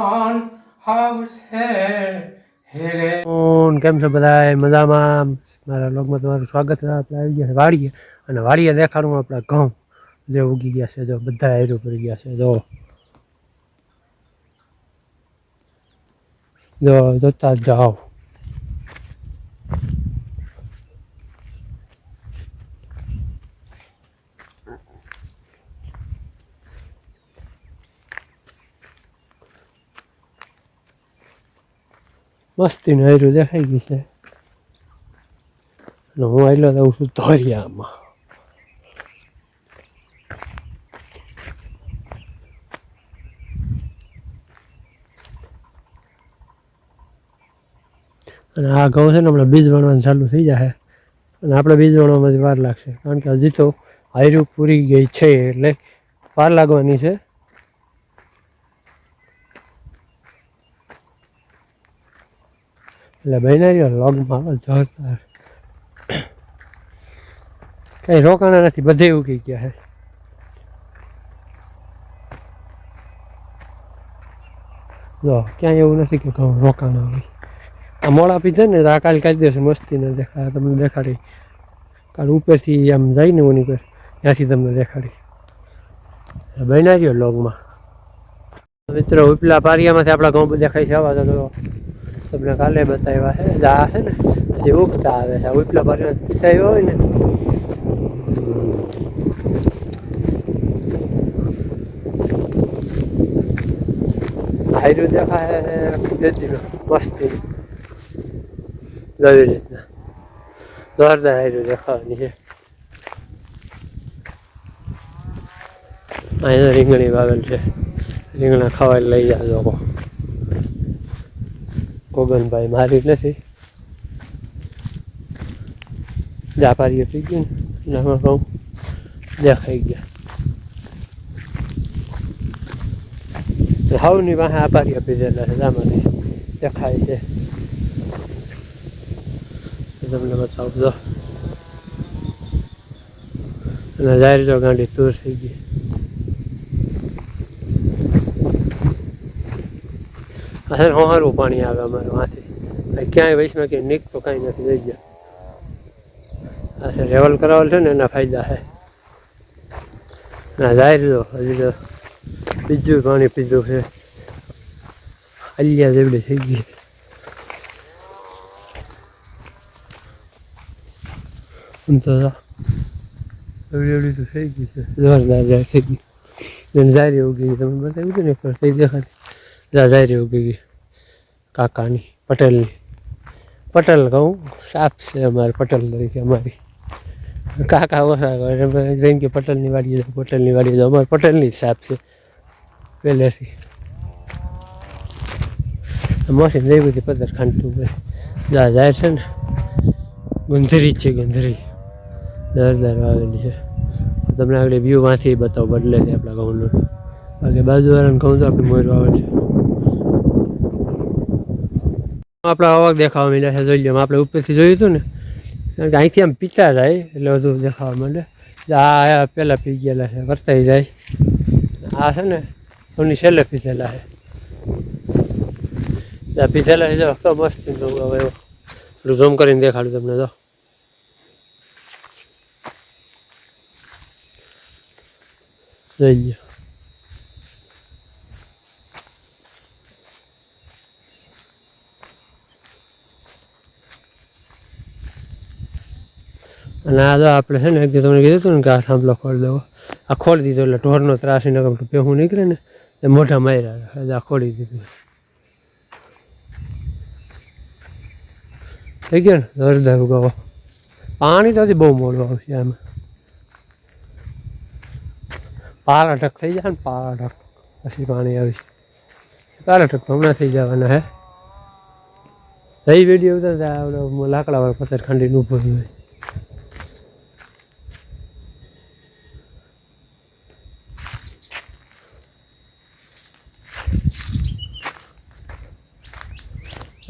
મહેમાન આવશે હેરે ઓન, કેમ છો બધા મજામાં? મારા લોગમાં તમારું સ્વાગત છે. આપણે આવી ગયા વાડીએ. અને વાડીએ દેખાડું આપણા ઘઉં. જે ઉગી ગયા છે, જો બધા હેરું પડી ગયા છે, જો. જો, જોતા જાઓ. મસ્તીનું હેરું દેખાઈ ગયું છે અને હું આવેલો જાઉં છું ધોરિયામાં અને આ ઘઉં છે ને, હમણાં બીજ વણવાનું ચાલુ થઈ જશે અને આપણે બીજ વણવામાં વાર લાગશે. કારણ કે હજી તો હાયરું પૂરી ગઈ છે એટલે વાર લાગવાની છે. એટલે બહેનારીઓ લોગમાં જોરદાર કંઈ રોકાણા નથી, બધે ઉગી ગયા છે જો, ક્યાંય એવું નથી કે ઘઉં રોકાણા હોય. આ મોડા પીધે ને, આ કાલ કાઢી દેશે મસ્તી ને દેખાય તમને દેખાડી. કાલ ઉપરથી આમ જાય ને ઓની પર, ત્યાંથી તમને દેખાડી. બનાવ્યો લોગમાં. મિત્રો, ઉપલા પારિયામાંથી આપણા ઘઉં દેખાય છે આવા તો તમને કાલે બતાવ્યા છે જે આ છે ને, હજી ઉગતા આવે છે. ઉપલા પારિયા પીતાવ્યો હોય ને. હાયરું દેખાય દેતી મસ્તી. નવી રીતના. જોરદાર હાયરું દેખાવાની છે. અહીંયા રીંગણી વાવેલ છે. રીંગણા ખાવા લઈ જાય લોકો. ગોગનભાઈ મારી નથી. જાપારીએ પી ગયું ને એમાં કહું દેખાઈ ગયા. હાવની પાસે આપારી આપી દેલા છે આમાંથી દેખાય છે. તમને તમને બતાવજો અને જાહેર જો ગાંડી તૂર થઈ ગઈ. અસર હોહારું પાણી આવે અમારું હાથે. ક્યાંય વૈશમાં ક્યાંય નીક તો કાંઈ નથી થઈ ગયા આ છે લેવલ કરાવેલ છે ને એના ફાયદા છે ના જાહેર જો હજી તો બીજું પાણી પીધું છે. અલિયા જેવડી થઈ ગઈ. આમ તો એવડી એવડી તો થઈ ગઈ છે. જોરદાર જાય, થઈ ગઈ. જેને જારી ઉગી ગઈ તમે બતાવ્યું હતું ને એક વાર, થઈ દેખાડી જા જારી ઉગી ગઈ કાકાની પટેલની પટેલ કહું સાપ છે અમારે પટેલ તરીકે અમારી કાકા ઓછા કરે જેમ કે પટેલની વાડી જાઓ પટેલની વાડી જાઓ અમારે પટેલની જ સાપ છે પહેલેથી મોસી જઈ બધી પદર ખાંડતું ભાઈ જા જાય છે ને ગુંધરી જ છે ગુંધરી જોરદાર વાવેલી છે તમને આગળ વ્યૂમાંથી બતાવો બદલે છે આપણા ઘઉંનું બાકી બાજુવાળાને ઘઉં તો આપણે મોર વાવે છે આપણા અવાક દેખાવા માંડ્યા છે, જોઈ લો આપણે ઉપરથી જોયું હતું ને, કારણ કે અહીંથી આમ પીતા જાય એટલે બધું દેખાવા માંડે. આ પહેલાં પી ગયેલા છે, વર્તાઈ જાય. આ છે ને, એમની છેલ્લે પીધેલા છે. આ પીધેલા છે, જો, તો મસ્ત હવે એવું. થોડું ઝૂમ કરીને દેખાડું તમને, જો. જોઈ લો અને આ તો આપણે છે ને, એક દિવસ તમને કીધું હતું ને કે આ થાંભલો ખોલી દેવો. આ ખોલી દીધો એટલે ઢોરનો ત્રાસ એને કંઈ પેહું નીકળે ને, એ મોઢા માર્યા એટલે આ ખોલી દીધું. થઈ ગયો ને? જોરદાર ઉગાવો. પાણી તો બહુ મોડું આવશે આમાં. પારા અટક થઈ જાય ને પાર ઢક પછી પાણી આવશે. પારા ઢક તો હમણાં થઈ જવાના હે. રહી વીડિયો ઉતરતા લાકડા વાળા પથ્થર ખાંડીને ઊભો હોય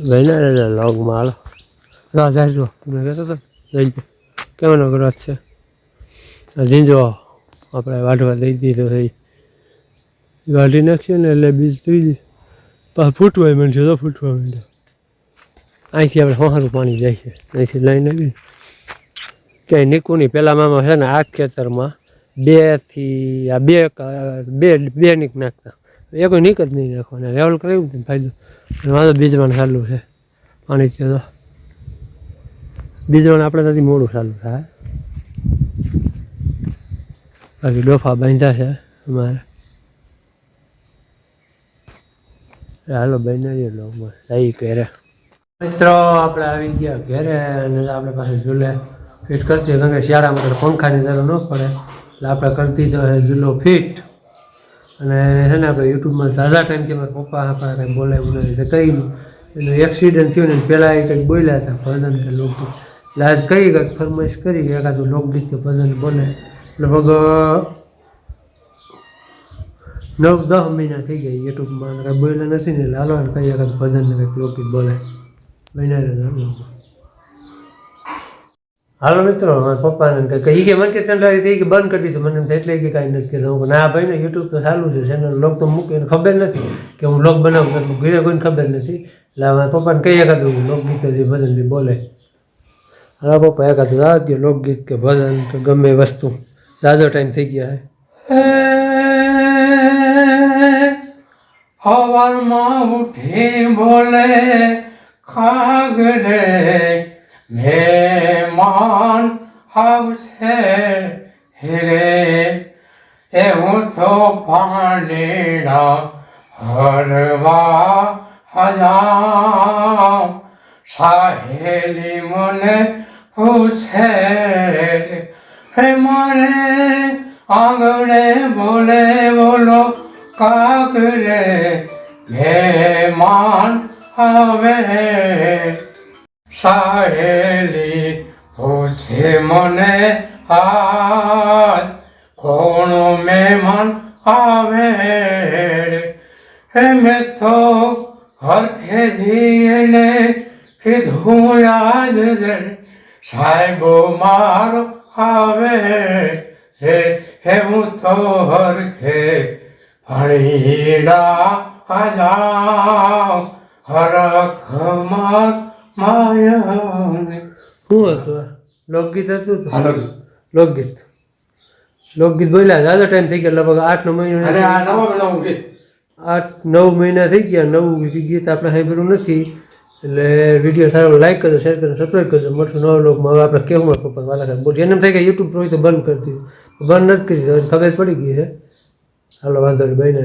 ભાઈને લોગ માળ રાજા જો તમે કહેતો હતો જઈ કેવાનો ગ્રોથ છે ઝીંજો આપણે વાઢવા દઈ દીધો થઈ વાઢી નાખીએ ને એટલે બીજ ત્રીજી પાછું ફૂટવા માંડશે તો ફૂટવા માંડ્યો અહીંથી આપણે હોહારું પાણી જાય છે અહીંથી લઈને આવી ક્યાંય નીકળું નહીં પહેલાં મામા છે ને આ ખેતરમાં બેથી આ બે બે બે નીક નાખતા એ કોઈ નીક જ નહીં નાખવાના રેવલ કરાવ્યું ફાયદો અને વાંધો બીજવાનું ચાલુ છે. પાણી થયો તો. બીજવાનું આપણે ત્યાંથી મોડું ચાલુ થાય બાકી ડોફા બાંધ્યા છે અમારે. હાલો બનાવીએ લોકો સહી કરે મિત્રો, આપણે આવી ગયા ઘરે અને આપણે પાસે ઝૂલે ફિટ કરતી કારણ કે શિયાળામાં તો પંખાની જરૂર ન પડે. એટલે આપણે કરતી તો ઝૂલો ફિટ. અને છે ને આપણે યુટ્યુબમાં ઝાઝા ટાઈમથી મારા પપ્પા આપણે કંઈ બોલાવ્યું નથી કઈ એનું એક્સિડન્ટ થયું ને પહેલાં એ કંઈક બોલ્યા હતા, ભજન કે લોકગીત એટલે આજ કઈ કંઈક ફરમાઈશ કરી કે એકાદું લોકગીત કે ભજન બોલે લગભગ નવ દસ મહિના થઈ ગયા યુટ્યુબમાં કાંઈ બોલ્યા નથી ને લાલો ને કઈ એકાદ ભજન ને કંઈક લોકગીત બોલે બનાવી હાલો મિત્રો પપ્પાને કે એ કે મને કે તંડાવી થઈ કે બંધ કરી દીધું. મને એટલે કે કાંઈ નથી કીધું હું કહું, ના ભાઈ ને યુટ્યુબ તો ચાલુ છે. ચેનલ લોક તો મૂકે એને ખબર નથી કે હું લોક બનાવું છું. ઘરે કોઈને ખબર નથી. એટલે મારા પપ્પાને કઈ એકાદું લોકગીત જે ભજન જે બોલે. હા પપ્પા એકાદું આ દે લોકગીત કે ભજન કે ગમે વસ્તુ. જાજો ટાઈમ થઈ ગયા છે. હવારમાં ઉઠે બોલે ખાગરે મહેમાન આવશે હેરે. એવું તો પાણીના હરવા હજામ. સાહેલી મને પૂછે હે મારે આંગણે બોલે બોલો કાકરે મહેમાન આવે સાહેલી પૂછે મને હાથ, કોણ મહેમાન આવે હે મેં તો હરખે ધીને કીધું યાદ રે, સાહેબો મારો આવે રે. હું તો હરખે ભણીડા જાઉં હરખ માર શું હતું લોકગીત હતું લોકગીત. લોકગીત. બોલ્યા જાજો ટાઈમ થઈ ગયા લગભગ આઠ નવ મહિના આઠ નવ મહિના થઈ ગયા નવું ગીત આપણે સાંભળ્યું નથી. એટલે વીડિયો સારો લાઈક કરજો શેર કરજો સબસ્ક્રાઈબ કરજો. મળશું નવા લોકમાં હવે આપણે કેવું પપ્પા વાલા સાહેબ એને થાય કે યુટ્યુબ હોય તો બંધ કરી દીધું. બંધ નથી કરી દીધું ખબર પડી ગઈ છે. હાલો વાંધો નહીં બહીને.